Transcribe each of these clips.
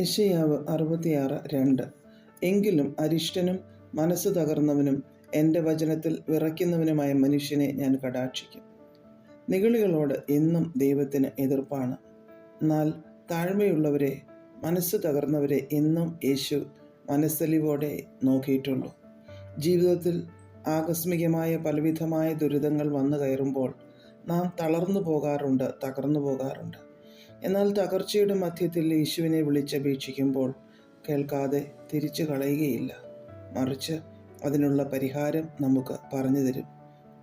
യശയാവ് അറുപത്തിയാറ് രണ്ട്. എങ്കിലും അരിഷ്ടനും മനസ്സ് തകർന്നവനും എന്റെ വചനത്തിൽ വിറയ്ക്കുന്നവനുമായ മനുഷ്യനെ ഞാൻ കടാക്ഷിക്കും. നിഗളികളോട് എന്നും ദൈവത്തിന് എതിർപ്പാണ്. എന്നാൽ താഴ്മയുള്ളവരെ മനസ്സ് തകർന്നവരെ എന്നും യേശു മനസ്സലിവോടെ നോക്കിയിട്ടുള്ളൂ. ജീവിതത്തിൽ ആകസ്മികമായ പലവിധമായ ദുരിതങ്ങൾ വന്നു കയറുമ്പോൾ നാം തളർന്നു പോകാറുണ്ട് തകർന്നു പോകാറുണ്ട്. എന്നാൽ തകർച്ചയുടെ മധ്യത്തിൽ യേശുവിനെ വിളിച്ചപേക്ഷിക്കുമ്പോൾ കേൾക്കാതെ തിരിച്ചു കളയുകയില്ല. മറിച്ച് അതിനുള്ള പരിഹാരം നമുക്ക് പറഞ്ഞു തരും.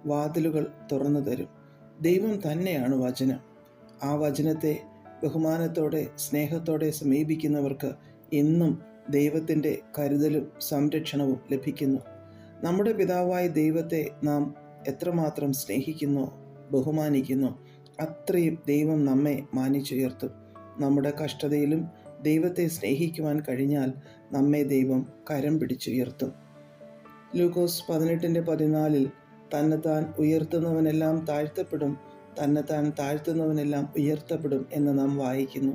വാതിലുകൾ തുറന്നു തരും. ദൈവം തന്നെയാണ് വചനം. ആ വചനത്തെ ബഹുമാനത്തോടെ സ്നേഹത്തോടെ സമീപിക്കുന്നവർക്ക് എന്നും ദൈവത്തിന്റെ കരുതലും സംരക്ഷണവും ലഭിക്കുന്നു. നമ്മുടെ പിതാവായ ദൈവത്തെ നാം എത്രമാത്രം സ്നേഹിക്കുന്നു ബഹുമാനിക്കുന്നു അത്രയും ദൈവം നമ്മെ മാനിച്ചുയർത്തും. നമ്മുടെ കഷ്ടതയിലും ദൈവത്തെ സ്നേഹിക്കുവാൻ കഴിഞ്ഞാൽ നമ്മെ ദൈവം കരം പിടിച്ചുയർത്തും. ലൂക്കോസ് പതിനെട്ടിന്റെ പതിനാലിൽ തന്നെത്താൻ ഉയർത്തുന്നവനെല്ലാം താഴ്ത്തപ്പെടും തന്നെത്താൻ താഴ്ത്തുന്നവനെല്ലാം ഉയർത്തപ്പെടും എന്ന് നാം വായിക്കുന്നു.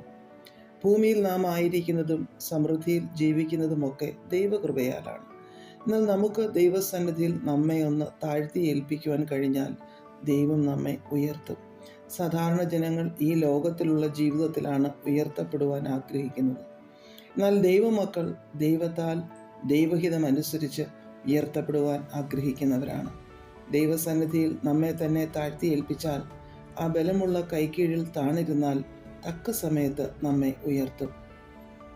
ഭൂമിയിൽ നാം ആയിരിക്കുന്നതും സമൃദ്ധിയിൽ ജീവിക്കുന്നതുമൊക്കെ ദൈവകൃപയാലാണ്. എന്നാൽ നമുക്ക് ദൈവസന്നിധിയിൽ നമ്മെ ഒന്ന് താഴ്ത്തി ഏൽപ്പിക്കുവാൻ കഴിഞ്ഞാൽ ദൈവം നമ്മെ ഉയർത്തും. സാധാരണ ജനങ്ങൾ ഈ ലോകത്തിലുള്ള ജീവിതത്തിലാണ് ഉയർത്തപ്പെടുവാൻ ആഗ്രഹിക്കുന്നത്. എന്നാൽ ദൈവമക്കൾ ദൈവത്താൽ ദൈവഹിതം അനുസരിച്ച് ഉയർത്തപ്പെടുവാൻ ആഗ്രഹിക്കുന്നവരാണ്. ദൈവസന്നിധിയിൽ നമ്മെ തന്നെ താഴ്ത്തി ഏൽപ്പിച്ചാൽ ആ ബലമുള്ള കൈക്കീഴിൽ താണിരുന്നാൽ തക്ക സമയത്ത് നമ്മെ ഉയർത്തും.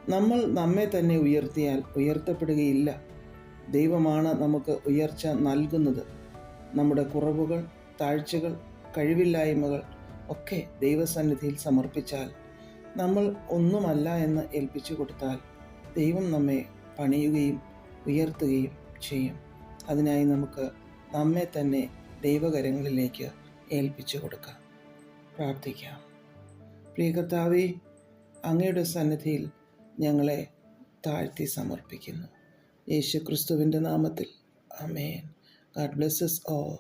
നമ്മൾ നമ്മെ തന്നെ ഉയർത്തിയാൽ ഉയർത്തപ്പെടുകയില്ല. ദൈവമാണ് നമുക്ക് ഉയർച്ച നൽകുന്നത്. നമ്മുടെ കുറവുകൾ താഴ്ചകൾ കഴിവില്ലായ്മകൾ ഒക്കെ ദൈവസന്നിധിയിൽ സമർപ്പിച്ചാൽ നമ്മൾ ഒന്നുമല്ല എന്ന് ഏൽപ്പിച്ചു കൊടുത്താൽ ദൈവം നമ്മെ പണിയുകയും ഉയർത്തുകയും ചെയ്യും. അതിനായി നമുക്ക് നമ്മെ തന്നെ ദൈവകരങ്ങളിലേക്ക് ഏൽപ്പിച്ചു കൊടുക്കാം. പ്രാർത്ഥിക്കാം. പ്രിയ കർത്താവേ അങ്ങയുടെ സന്നിധിയിൽ ഞങ്ങളെ താഴ്ത്തി സമർപ്പിക്കുന്നു. യേശു ക്രിസ്തുവിന്റെ നാമത്തിൽ അമേൻ ഗാഡ് ബ്ലെസ്സസ് ഓ